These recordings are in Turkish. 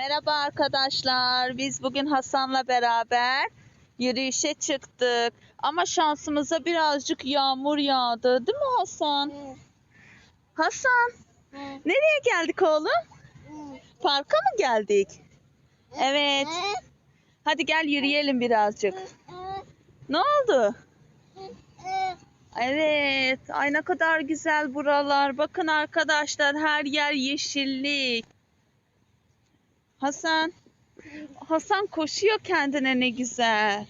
Merhaba arkadaşlar. Biz bugün Hasan'la beraber yürüyüşe çıktık. Ama şansımıza birazcık yağmur yağdı. Değil mi Hasan? Hasan, nereye geldik oğlum? Parka mı geldik? Evet. Hadi gel yürüyelim birazcık. Ne oldu? Evet. Ay ne kadar güzel buralar. Bakın arkadaşlar her yer yeşillik. Hasan. Hasan koşuyor kendine ne güzel.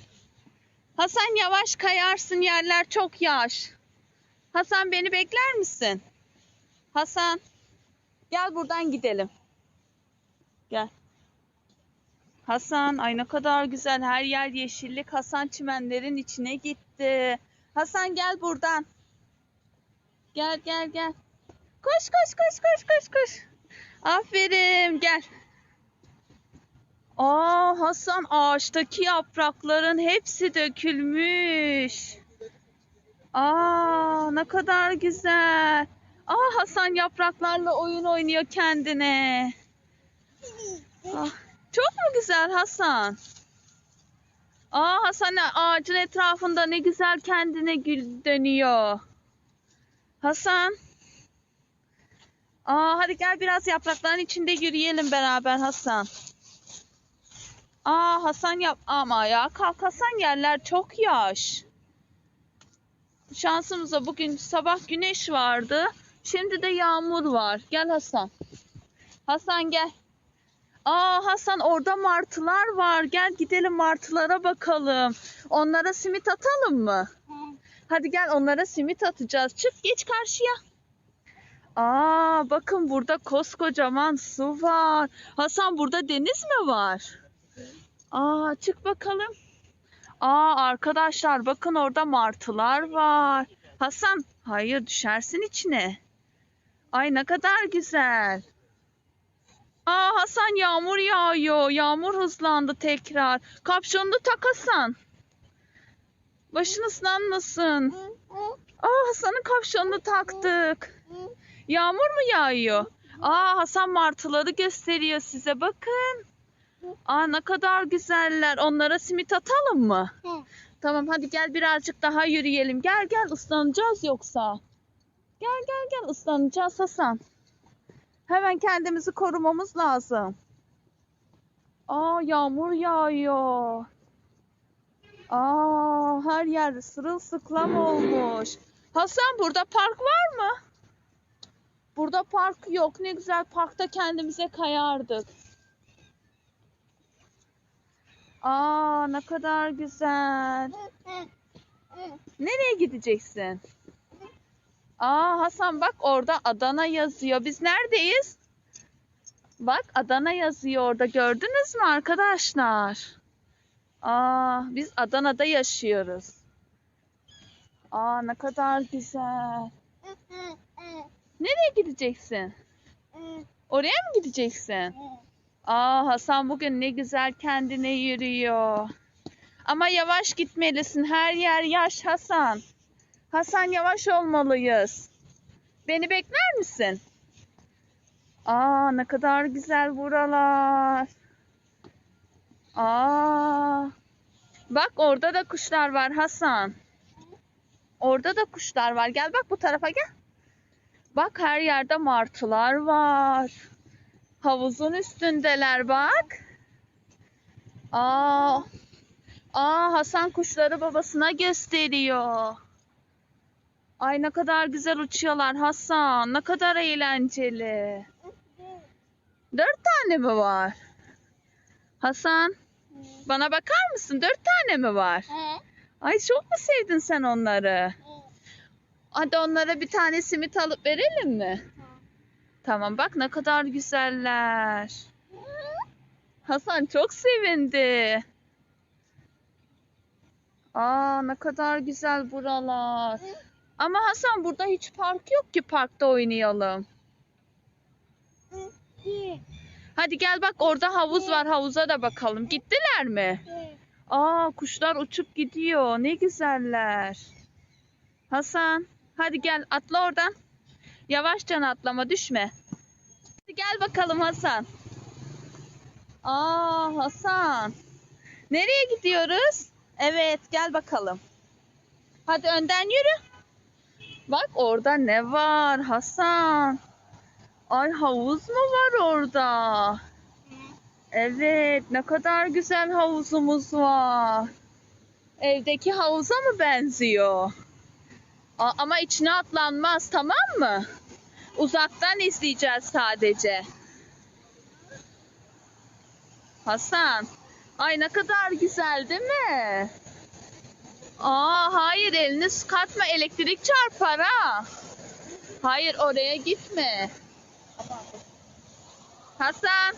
Hasan yavaş kayarsın yerler çok yaş. Hasan beni bekler misin? Hasan. Gel buradan gidelim. Gel. Hasan ay ne kadar güzel her yer yeşillik. Hasan çimenlerin içine gitti. Hasan gel buradan. Gel gel gel. Koş koş koş koş koş koş. Aferin gel. Aa Hasan ağaçtaki yaprakların hepsi dökülmüş. Aa ne kadar güzel. Aa Hasan yapraklarla oyun oynuyor kendine. Ah, çok mu güzel Hasan? Aa Hasan ağacın etrafında ne güzel kendine gül dönüyor. Hasan. Aa hadi gel biraz yaprakların içinde yürüyelim beraber Hasan. Aa Hasan yap ama ya kalk Hasan yerler çok yaş. Şansımıza bugün sabah güneş vardı. Şimdi de yağmur var. Gel Hasan. Hasan gel. Aa Hasan orada martılar var. Gel gidelim martılara bakalım. Onlara simit atalım mı? Hadi gel onlara simit atacağız. Çık geç karşıya. Aa bakın burada koskocaman su var. Hasan burada deniz mi var? Aa çık bakalım. Aa arkadaşlar bakın orada martılar var. Hasan hayır düşersin içine. Ay ne kadar güzel. Aa Hasan yağmur yağıyor. Yağmur hızlandı tekrar. Kapşonunu tak Hasan. Başın ıslanmasın. Aa Hasan'ın kapşonunu taktık. Yağmur mu yağıyor? Aa Hasan martıları gösteriyor size bakın. Aa ne kadar güzeller. Onlara simit atalım mı? Tamam hadi gel birazcık daha yürüyelim. Gel gel ıslanacağız yoksa. Gel gel gel ıslanacağız Hasan. Hemen kendimizi korumamız lazım. Aa yağmur yağıyor. Aa her yer sırılsıklam olmuş. Hasan burada park var mı? Burada park yok. Ne güzel parkta kendimize kayardık. Aa ne kadar güzel. Nereye gideceksin? Aa Hasan bak orada Adana yazıyor. Biz neredeyiz? Bak Adana yazıyor orada. Gördünüz mü arkadaşlar? Aa biz Adana'da yaşıyoruz. Aa ne kadar güzel. Nereye gideceksin? Oraya mı gideceksin? Aa Hasan bugün ne güzel kendine yürüyor. Ama yavaş gitmelisin. Her yer yaş Hasan. Hasan yavaş olmalıyız. Beni bekler misin? Aa ne kadar güzel buralar. Aa. Bak orada da kuşlar var Hasan. Orada da kuşlar var. Gel bak bu tarafa gel. Bak her yerde martılar var. Havuzun üstündeler bak. Aa. Aa Hasan kuşları babasına gösteriyor. Ay ne kadar güzel uçuyorlar Hasan. Ne kadar eğlenceli. Dört tane mi var? Hasan bana bakar mısın? Dört tane mi var? Ay çok mu sevdin sen onları? Hadi onlara bir tane simit alıp verelim mi? Tamam bak ne kadar güzeller. Hasan çok sevindi. Aa ne kadar güzel buralar. Ama Hasan burada hiç park yok ki parkta oynayalım. Hadi gel bak orada havuz var havuza da bakalım. Gittiler mi? Aa kuşlar uçup gidiyor. Ne güzeller. Hasan hadi gel atla oradan. Yavaşça atlama düşme. Hadi gel bakalım Hasan. Aa Hasan. Nereye gidiyoruz? Evet gel bakalım. Hadi önden yürü. Bak orada ne var Hasan? Ay havuz mu var orada? Evet ne kadar güzel havuzumuz var. Evdeki havuza mı benziyor? Ama içine atlanmaz tamam mı? Uzaktan izleyeceğiz sadece. Hasan. Ay ne kadar güzel değil mi? Aa hayır elini sıkatma elektrik çarpar ha. Hayır oraya gitme. Hasan.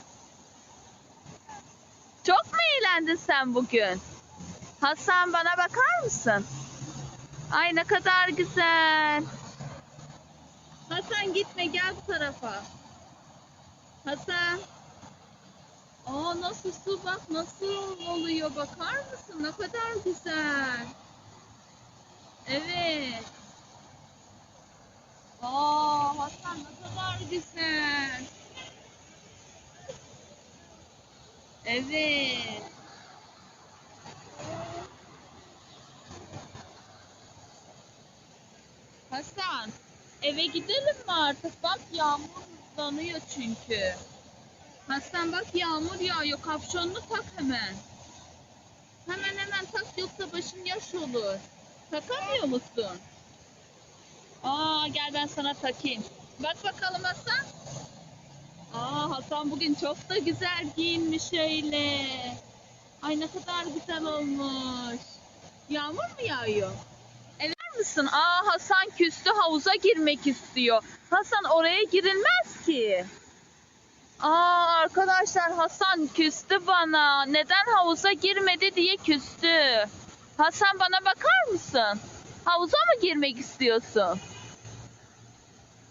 Çok mu eğlendin sen bugün? Hasan bana bakar mısın? Ay ne kadar güzel. Hasan gitme gel bu tarafa. Hasan. Aa nasıl su bak nasıl oluyor bakar mısın? Ne kadar güzel. Evet. Aa Hasan ne kadar güzel. Evet. Hasan, eve gidelim mi artık? Bak yağmur hızlanıyor çünkü. Hasan bak yağmur yağıyor. Kapşonunu tak hemen. Hemen hemen tak yoksa başın yaş olur. Takamıyor musun? Aa gel ben sana takayım. Bak bakalım Hasan. Aa Hasan bugün çok da güzel giyinmiş öyle. Ay ne kadar güzel olmuş. Yağmur mu yağıyor? Misin? Aa Hasan küstü havuza girmek istiyor. Hasan oraya girilmez ki. Aa arkadaşlar Hasan küstü bana. Neden havuza girmedi diye küstü. Hasan bana bakar mısın? Havuza mı girmek istiyorsun?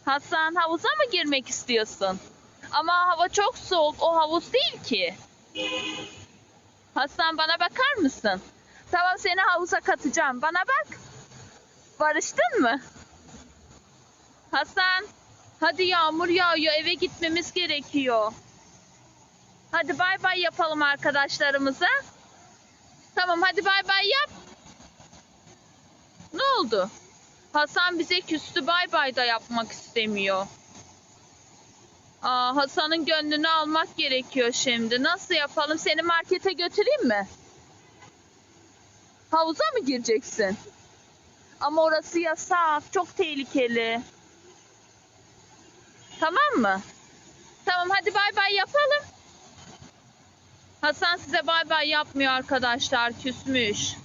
Hasan havuza mı girmek istiyorsun? Ama hava çok soğuk. O havuz değil ki. Hasan bana bakar mısın? Tamam seni havuza katacağım. Bana bak. Barıştın mı? Hasan. Hadi yağmur yağıyor. Eve gitmemiz gerekiyor. Hadi bay bay yapalım arkadaşlarımıza. Tamam hadi bay bay yap. Ne oldu? Hasan bize küstü bay bay da yapmak istemiyor. Aa, Hasan'ın gönlünü almak gerekiyor şimdi. Nasıl yapalım? Seni markete götüreyim mi? Havuza mı gireceksin? Ama orası yasak. Çok tehlikeli. Tamam mı? Tamam hadi bay bay yapalım. Hasan size bay bay yapmıyor arkadaşlar. Küsmüş.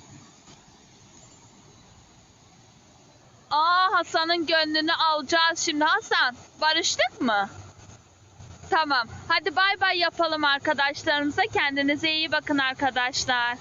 Aa Hasan'ın gönlünü alacağız şimdi. Hasan barıştık mı? Tamam. Hadi bay bay yapalım arkadaşlarımıza. Kendinize iyi bakın arkadaşlar.